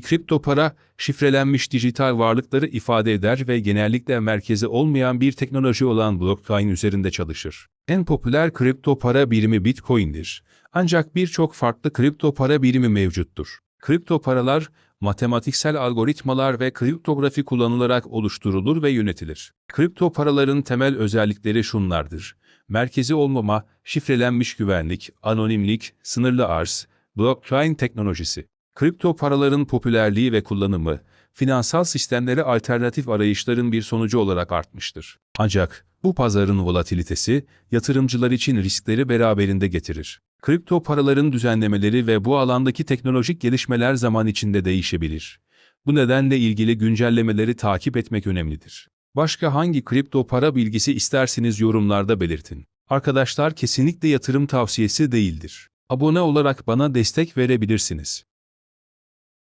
Kripto para, şifrelenmiş dijital varlıkları ifade eder ve genellikle merkezi olmayan bir teknoloji olan blockchain üzerinde çalışır. En popüler kripto para birimi Bitcoin'dir. Ancak birçok farklı kripto para birimi mevcuttur. Kripto paralar, matematiksel algoritmalar ve kriptografi kullanılarak oluşturulur ve yönetilir. Kripto paraların temel özellikleri şunlardır. Merkezi olmama, şifrelenmiş güvenlik, anonimlik, sınırlı arz, blockchain teknolojisi. Kripto paraların popülerliği ve kullanımı, finansal sistemlere alternatif arayışların bir sonucu olarak artmıştır. Ancak bu pazarın volatilitesi, yatırımcılar için riskleri beraberinde getirir. Kripto paraların düzenlemeleri ve bu alandaki teknolojik gelişmeler zaman içinde değişebilir. Bu nedenle ilgili güncellemeleri takip etmek önemlidir. Başka hangi kripto para bilgisi isterseniz yorumlarda belirtin. Arkadaşlar kesinlikle yatırım tavsiyesi değildir. Abone olarak bana destek verebilirsiniz.